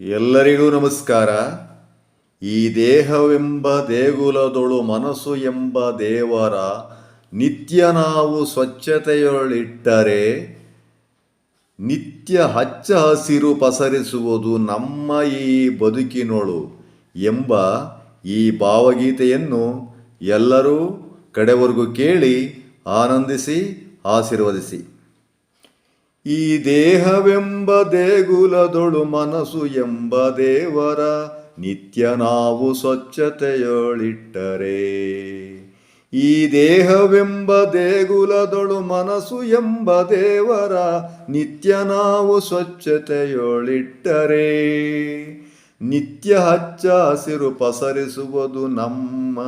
ಎಲ್ಲರಿಗೂ ನಮಸ್ಕಾರ. ಈ ದೇಹವೆಂಬ ದೇಗುಲದೊಳು ಮನಸ್ಸು ಎಂಬ ದೇವರ ನಿತ್ಯ ನಾವು ಸ್ವಚ್ಛತೆಯೊಳಿಟ್ಟರೆ ನಿತ್ಯ ಹಚ್ಚ ಹಸಿರು ಪಸರಿಸುವುದು ನಮ್ಮ ಈ ಬದುಕಿನೊಳು ಎಂಬ ಈ ಭಾವಗೀತೆಯನ್ನು ಎಲ್ಲರೂ ಕಡೆವರೆಗೂ ಕೇಳಿ ಆನಂದಿಸಿ, ಆಶೀರ್ವದಿಸಿ. ಈ ದೇಹವೆಂಬ ದೇಗುಲದೊಳು ಮನಸ್ಸು ಎಂಬ ದೇವರ ನಿತ್ಯ ನಾವು ಸ್ವಚ್ಛತೆಯೊಳಿಟ್ಟರೆ. ಈ ದೇಹವೆಂಬ ದೇಗುಲದೊಳು ಮನಸ್ಸು ಎಂಬ ದೇವರ ನಿತ್ಯ ನಾವು ಸ್ವಚ್ಛತೆಯೊಳಿಟ್ಟರೆ. ನಿತ್ಯ ಹಚ್ಚ ಹಸಿರು ಪಸರಿಸುವುದು ನಮ್ಮ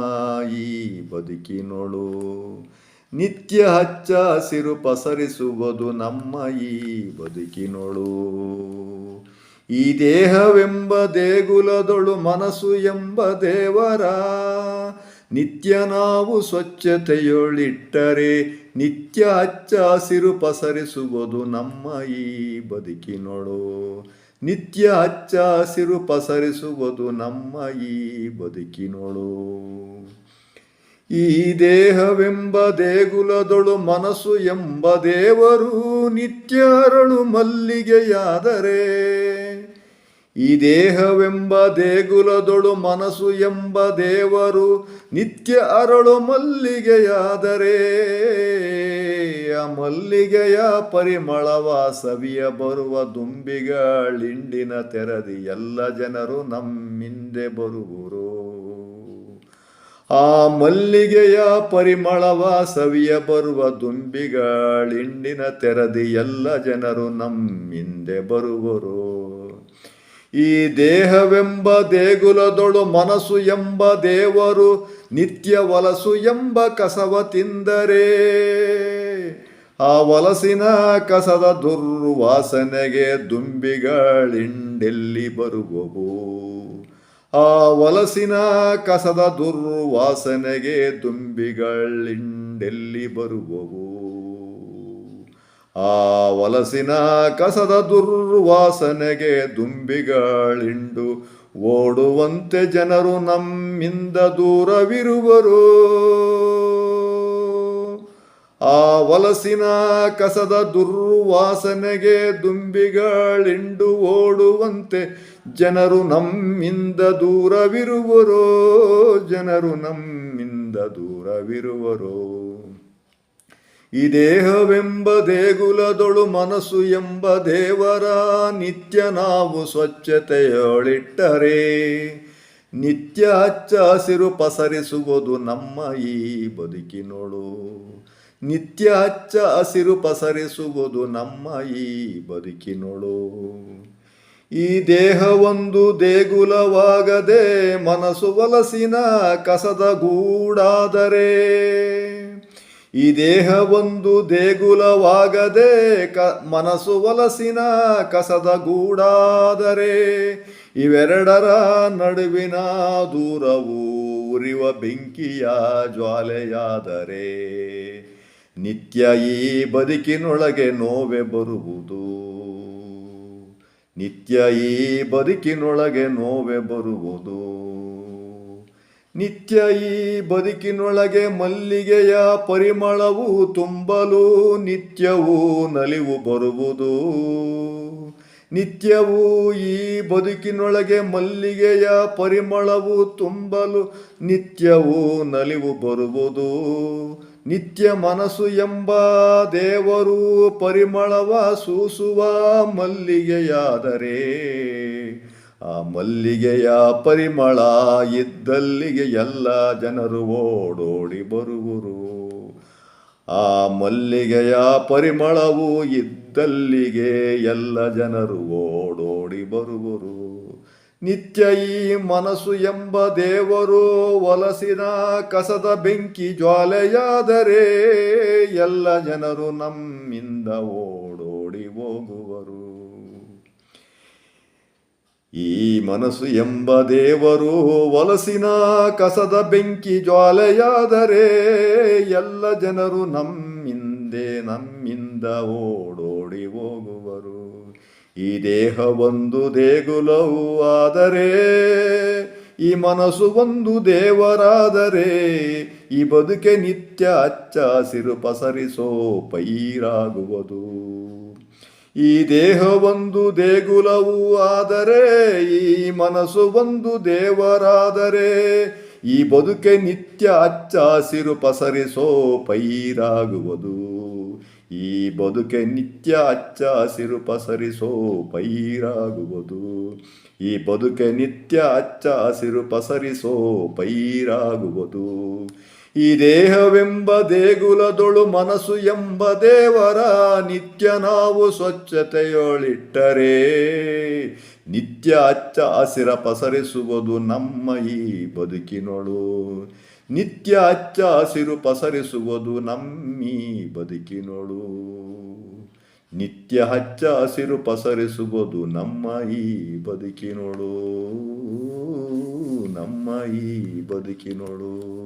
ಈ ಬದುಕಿನೊಳು. ನಿತ್ಯ ಹಚ್ಚ ಹಸಿರು ಪಸರಿಸುವುದು ನಮ್ಮ ಈ ಬದುಕಿನೊಳು. ಈ ದೇಹವೆಂಬ ದೇಗುಲದೊಳು ಮನಸ್ಸು ಎಂಬ ದೇವರ. ನಿತ್ಯ ನಾವು ಸ್ವಚ್ಛತೆಯೊಳಿಟ್ಟರೆ ನಿತ್ಯ ಹಚ್ಚ ಹಸಿರು ಪಸರಿಸುವುದು ನಮ್ಮ ಈ ಬದುಕಿನೊಳು. ನಿತ್ಯ ಹಚ್ಚ ಹಸಿರು ಪಸರಿಸುವುದು ನಮ್ಮ ಈ ಬದುಕಿನೊಳು. ಈ ದೇಹವೆಂಬ ದೇಗುಲದೊಳು ಮನಸ್ಸು ಎಂಬ ದೇವರು ನಿತ್ಯ ಅರಳು ಮಲ್ಲಿಗೆಯಾದರೆ, ಈ ದೇಹವೆಂಬ ದೇಗುಲದೊಳು ಮನಸ್ಸು ಎಂಬ ದೇವರು ನಿತ್ಯ ಅರಳು ಮಲ್ಲಿಗೆಯಾದರೆ, ಆ ಮಲ್ಲಿಗೆಯ ಪರಿಮಳವ ಸವಿಯ ಬರುವ ದುಂಬಿಗಳಿಂಡಿನ ತೆರದಿ ಎಲ್ಲ ಜನರು ನಮ್ಮಿಂದೆ ಬರುವರು. ಆ ಮಲ್ಲಿಗೆಯ ಪರಿಮಳವ ಸವಿಯ ಬರುವ ದುಂಬಿಗಳಿಂಡಿನ ತೆರದಿ ಎಲ್ಲ ಜನರು ನಮ್ಮಿಂದೆ ಬರುವರು. ಈ ದೇಹವೆಂಬ ದೇಗುಲದೊಳು ಮನಸ್ಸು ಎಂಬ ದೇವರು ನಿತ್ಯ ವಲಸು ಎಂಬ ಕಸವ ತಿಂದರೆ. ಆ ವಲಸಿನ ಕಸದ ದುರ್ವಾಸನೆಗೆ ದುಂಬಿಗಳಿಂಡೆಲ್ಲಿ ಬರುವವು. ಆ ವಲಸಿನ ಕಸದ ದುರ್ವಾಸನೆಗೆ ದುಂಬಿಗಳಿಂಡೆಲ್ಲಿ ಬರುವವು. ಆ ವಲಸಿನ ಕಸದ ದುರ್ವಾಸನೆಗೆ ದುಂಬಿಗಳಿಂಡು ಓಡುವಂತೆ ಜನರು ನಮ್ಮಿಂದ ದೂರವಿರುವರು. ಆ ವಲಸಿನ ಕಸದ ದುರ್ವಾಸನೆಗೆ ದುಂಬಿಗಳಿಂಡು ಓಡುವಂತೆ ಜನರು ನಮ್ಮಿಂದ ದೂರವಿರುವರೋ, ಜನರು ನಮ್ಮಿಂದ ದೂರವಿರುವರೋ. ಈ ದೇಹವೆಂಬ ದೇಗುಲದೊಳು ಮನಸ್ಸು ಎಂಬ ದೇವರ ನಿತ್ಯ ನಾವು ಸ್ವಚ್ಛತೆಯೊಳಿಟ್ಟರೆ, ನಿತ್ಯ ಹಚ್ಚ ಹಸಿರು ಪಸರಿಸುವುದು ನಮ್ಮ ಈ ಬದುಕಿನೊಳು. ನಿತ್ಯ ಹಚ್ಚ ಹಸಿರು ಪಸರಿಸುವುದು ನಮ್ಮ ಈ ಬದುಕಿನೊಳು ಈ ದೇಹವೊಂದು ದೇಗುಲವಾಗದೆ ಮನಸ್ಸು ವಲಸಿನ ಕಸದ ಗೂಡಾದರೆ. ಈ ದೇಹವೊಂದು ದೇಗುಲವಾಗದೆ ಕ ಮನಸ್ಸು ವಲಸಿನ ಕಸದ ಗೂಡಾದರೆ. ಇವೆರಡರ ನಡುವಿನ ದೂರವು ಉರಿವ ಬೆಂಕಿಯ ಜ್ವಾಲೆಯಾದರೆ. ನಿತ್ಯ ಈ ಬದುಕಿನೊಳಗೆ ನೋವೆ ಬರುವುದು. ನಿತ್ಯ ಈ ಬದುಕಿನೊಳಗೆ ನೋವೆ ಬರುವುದು. ನಿತ್ಯ ಈ ಬದುಕಿನೊಳಗೆ ಮಲ್ಲಿಗೆಯ ಪರಿಮಳವು ತುಂಬಲು ನಿತ್ಯವೂ ನಲಿವು ಬರುವುದು. ನಿತ್ಯವೂ ಈ ಬದುಕಿನೊಳಗೆ ಮಲ್ಲಿಗೆಯ ಪರಿಮಳವು ತುಂಬಲು ನಿತ್ಯವೂ ನಲಿವು ಬರುವುದು. ನಿತ್ಯ ಮನಸ್ಸು ಎಂಬ ದೇವರು ಪರಿಮಳವ ಸೂಸುವ ಮಲ್ಲಿಗೆಯಾದರೆ, ಆ ಮಲ್ಲಿಗೆಯ ಪರಿಮಳ ಇದ್ದಲ್ಲಿಗೆ ಎಲ್ಲ ಜನರು ಓಡೋಡಿ ಬರುವರು. ಆ ಮಲ್ಲಿಗೆಯ ಪರಿಮಳವು ಇದ್ದಲ್ಲಿಗೆ ಎಲ್ಲ ಜನರು ಓಡೋಡಿ ಬರುವರು. ನಿತ್ಯ ಈ ಮನಸ್ಸು ಎಂಬ ದೇವರು ವಲಸಿನ ಕಸದ ಬೆಂಕಿ ಜ್ವಾಲೆಯಾದರೆ ಎಲ್ಲ ಜನರು ನಮ್ಮಿಂದ ಓಡೋಡಿ ಹೋಗುವರು. ಈ ಮನಸ್ಸು ಎಂಬ ದೇವರು ವಲಸಿನ ಕಸದ ಬೆಂಕಿ ಜ್ವಾಲೆಯಾದರೆ ಎಲ್ಲ ಜನರು ನಮ್ಮಿಂದೆ ನಮ್ಮಿಂದ ಓಡೋಡಿ ಹೋಗುವರು. ಈ ದೇಹ ಒಂದು ದೇಗುಲವು ಆದರೆ, ಈ ಮನಸ್ಸು ಒಂದು ದೇವರಾದರೆ, ಈ ಬದುಕೆ ನಿತ್ಯ ಅಚ್ಚ ಹಸಿರು ಪಸರಿಸೋ ಪೈರಾಗುವುದು. ಈ ದೇಹ ಒಂದು ದೇಗುಲವು ಆದರೆ, ಈ ಮನಸ್ಸು ಒಂದು ದೇವರಾದರೆ, ಈ ಬದುಕೆ ನಿತ್ಯ ಅಚ್ಚ ಹಸಿರು ಪಸರಿಸೋ ಪೈರಾಗುವುದು. ಈ ಬದುಕೆ ನಿತ್ಯ ಅಚ್ಚ ಹಸಿರು ಪಸರಿಸೋ ಪೈರಾಗುವುದು ಈ ಬದುಕೆ ನಿತ್ಯ ಅಚ್ಚ ಹಸಿರು ಪಸರಿಸೋ ಪೈರಾಗುವುದು ಈ ದೇಹವೆಂಬ ದೇಗುಲದೊಳು ಮನಸ್ಸು ಎಂಬ ದೇವರ ನಿತ್ಯ ನಾವು ಸ್ವಚ್ಛತೆಯೊಳಿಟ್ಟರೆ. ನಿತ್ಯ ಅಚ್ಚ ಹಸಿರ ಪಸರಿಸುವುದು ನಮ್ಮ ಈ ಬದುಕಿನೊಳು. ನಿತ್ಯ ಅಚ್ಚ ಹಸಿರು ಪಸರಿಸುವುದು ನಮ್ಮೀ ಬದುಕಿನೊಳು. ನಿತ್ಯ ಹಚ್ಚ ಹಸಿರು ಪಸರಿಸುವುದು ನಮ್ಮ ಈ ಬದುಕಿನೊಳು. ನಮ್ಮ ಈ ಬದುಕಿನೊಳು.